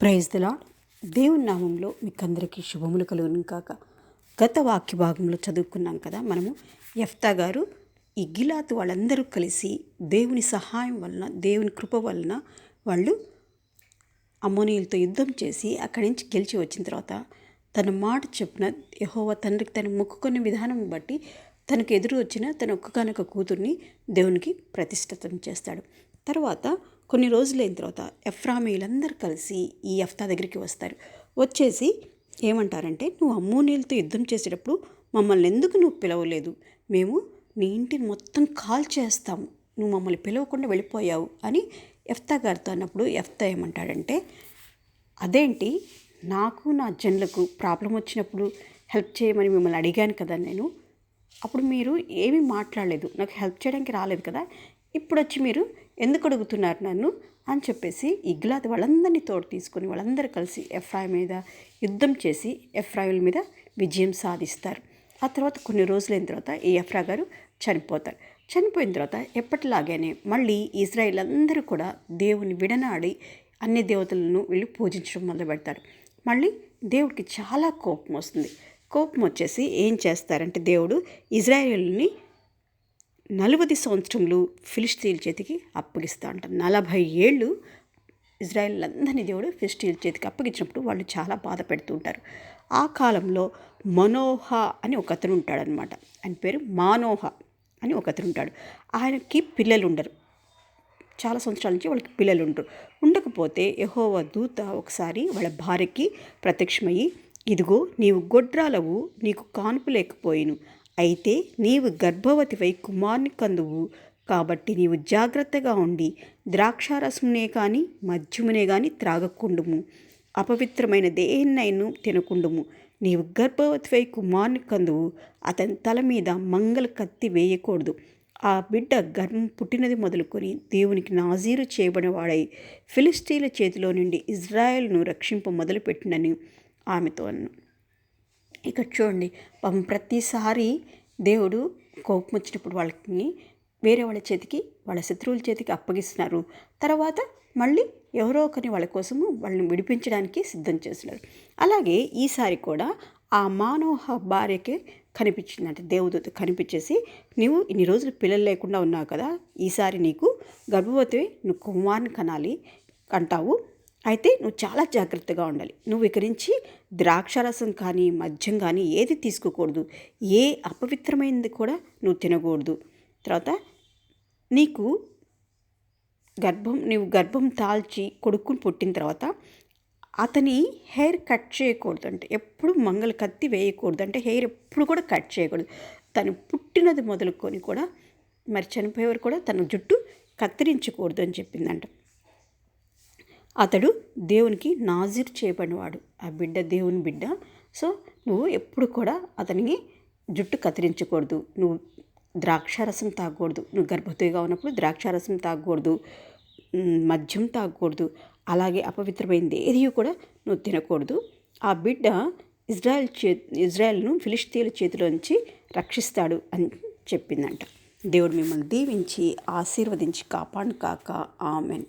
Praise the lord దేవుని నామంలో మీకు అందరికీ శుభములు కలుగును కాక గత వాక్య భాగంలో చదువుకున్నాం కదా మనము. ఎఫ్తా గారు ఈ గిలాత్ వాళ్ళందరూ కలిసి దేవుని సహాయం వలన దేవుని కృప వలన వాళ్ళు అమ్మోనీయులతో యుద్ధం చేసి అక్కడి నుంచి గెలిచి వచ్చిన తర్వాత తన మాట చెప్పిన యహోవ తండ్రికి తను మొక్కుకున్న విధానం బట్టి తనకు ఎదురు వచ్చిన తన ఒక్కగానొక కూతుర్ని దేవునికి ప్రతిష్ఠితం చేస్తాడు. తర్వాత కొన్ని రోజులైన తర్వాత ఎఫ్రామీలందరూ కలిసి ఈ ఎఫ్తా దగ్గరికి వస్తారు. వచ్చేసి ఏమంటారంటే నువ్వు అమ్మోనీలతో యుద్ధం చేసేటప్పుడు మమ్మల్ని ఎందుకు నువ్వు పిలవలేదు? మేము నీ ఇంటిని మొత్తం కాల్ చేస్తాము నువ్వు మమ్మల్ని పిలవకుండా వెళ్ళిపోయావు అని ఎఫ్తా గారితో అన్నప్పుడు ఎఫ్తా ఏమంటాడంటే అదేంటి? నాకు నా జన్లకు ప్రాబ్లం వచ్చినప్పుడు హెల్ప్ చేయమని మిమ్మల్ని అడిగాను కదా నేను. అప్పుడు మీరు ఏమీ మాట్లాడలేదు. నాకు హెల్ప్ చేయడానికి రాలేదు కదా. ఇప్పుడు వచ్చి మీరు ఎందుకు అడుగుతున్నారు నన్ను? అని చెప్పేసి ఇగ్లాత్ వాళ్ళందరినీ తోడు తీసుకొని వాళ్ళందరూ కలిసి ఎఫ్రాయి మీద యుద్ధం చేసి ఎఫ్రాయిల మీద విజయం సాధిస్తారు. ఆ తర్వాత కొన్ని రోజులైన తర్వాత ఈ ఎఫ్రా గారు చనిపోతారు. చనిపోయిన తర్వాత ఎప్పటిలాగానే మళ్ళీ ఇజ్రాయిల్ అందరూ కూడా దేవుని విడనాడి అన్ని దేవతలను వీళ్ళు పూజించడం మొదలు పెడతారు మళ్ళీ దేవుడికి చాలా కోపం వస్తుంది. కోపం వచ్చేసి ఏం చేస్తారంటే దేవుడు ఇజ్రాయేల్ని నలభై సంవత్సరంలో ఫిలిస్తీన్ చేతికి అప్పగిస్తూ ఉంటారు నలభై ఏళ్ళు ఇజ్రాయెల్ అందరినీ దేవుడు ఫిలిస్తీన్ చేతికి అప్పగించినప్పుడు వాళ్ళు చాలా బాధ పెడుతూ ఉంటారు. ఆ కాలంలో మనోహ అని ఒక అతను ఉంటాడనమాట ఆయన పేరు మానోహ అని ఒక అతను ఉంటాడు. ఆయనకి పిల్లలు ఉండరు. చాలా సంవత్సరాల నుంచి వాళ్ళకి పిల్లలు ఉండరు. ఉండకపోతే యహోవ దూత ఒకసారి వాళ్ళ భార్యకి ప్రత్యక్షమయ్యి ఇదిగో నీవు గొడ్రాలవు నీకు కాన్పు లేకపోయిను. అయితే నీవు గర్భవతివై కుమార్ని కందువు. కాబట్టి నీవు జాగ్రత్తగా ఉండి ద్రాక్షారసమునే కానీ మద్యమునే కానీ త్రాగకుండుము. అపవిత్రమైన దేన్నైను తినకుండుము. నీవు గర్భవతివై కుమార్ని కందువు. అతని తల మీద మంగళ కత్తి వేయకూడదు. ఆ బిడ్డ గర్భం పుట్టినది మొదలుకొని దేవునికి నాజీరు చేయబడినవాడై ఫిలిస్టీల చేతిలో నుండి ఇజ్రాయెల్ను రక్షింప మొదలుపెట్టినని ఆమెతో అన్నాను ఇక్కడ చూడండి. పాపం ప్రతిసారి దేవుడు కోపం వచ్చినప్పుడు వాళ్ళకి వేరే వాళ్ళ చేతికి వాళ్ళ శత్రువుల చేతికి అప్పగిస్తున్నారు. తర్వాత మళ్ళీ ఎవరో ఒకరిని వాళ్ళ కోసము వాళ్ళని విడిపించడానికి సిద్ధం చేస్తున్నారు. అలాగే ఈసారి కూడా ఆ మానోహ భార్యకి కనిపించిందంటే. దేవదూత కనిపించేసి నువ్వు ఇన్ని రోజులు పిల్లలు లేకుండా ఉన్నావు కదా ఈసారి నీకు గర్భవతి నువ్వు కుమార్ని కనాలి అంటావు. అయితే నువ్వు చాలా జాగ్రత్తగా ఉండాలి. నువ్వు ఇక్కడి నుంచి ద్రాక్షారసం కానీ మద్యం కానీ ఏది తీసుకోకూడదు. ఏ అపవిత్రమైనది కూడా నువ్వు తినకూడదు. తర్వాత నీకు గర్భం నీవు గర్భం తాల్చి కొడుకుని పుట్టిన తర్వాత అతని హెయిర్ కట్ చేయకూడదు అంటే ఎప్పుడు మంగళ కత్తి వేయకూడదు అంటే హెయిర్ ఎప్పుడు కూడా కట్ చేయకూడదు. తను పుట్టినది మొదలుకొని కూడా మరి చనిపోయేవారు కూడా తన జుట్టు కత్తిరించకూడదు అని చెప్పిందంట. అతడు దేవునికి నాజిర్ చేయబడినవాడు ఆ బిడ్డ దేవుని బిడ్డ. సో నువ్వు ఎప్పుడు కూడా అతనికి జుట్టు కత్తిరించకూడదు. నువ్వు ద్రాక్షారసం తాగకూడదు. నువ్వు గర్భవతిగా ఉన్నప్పుడు ద్రాక్షారసం తాగకూడదు. మద్యం తాగకూడదు. అలాగే అపవిత్రమైంది ఏది కూడా నువ్వు తినకూడదు. ఆ బిడ్డ ఇజ్రాయెల్ చే ఇజ్రాయెల్ను ఫిలిస్తీన్ల చేతిలోంచి రక్షిస్తాడు అని చెప్పిందంట. దేవుడు మిమ్మల్ని దీవించి ఆశీర్వదించి కాపాడు కాక. ఆమెన్.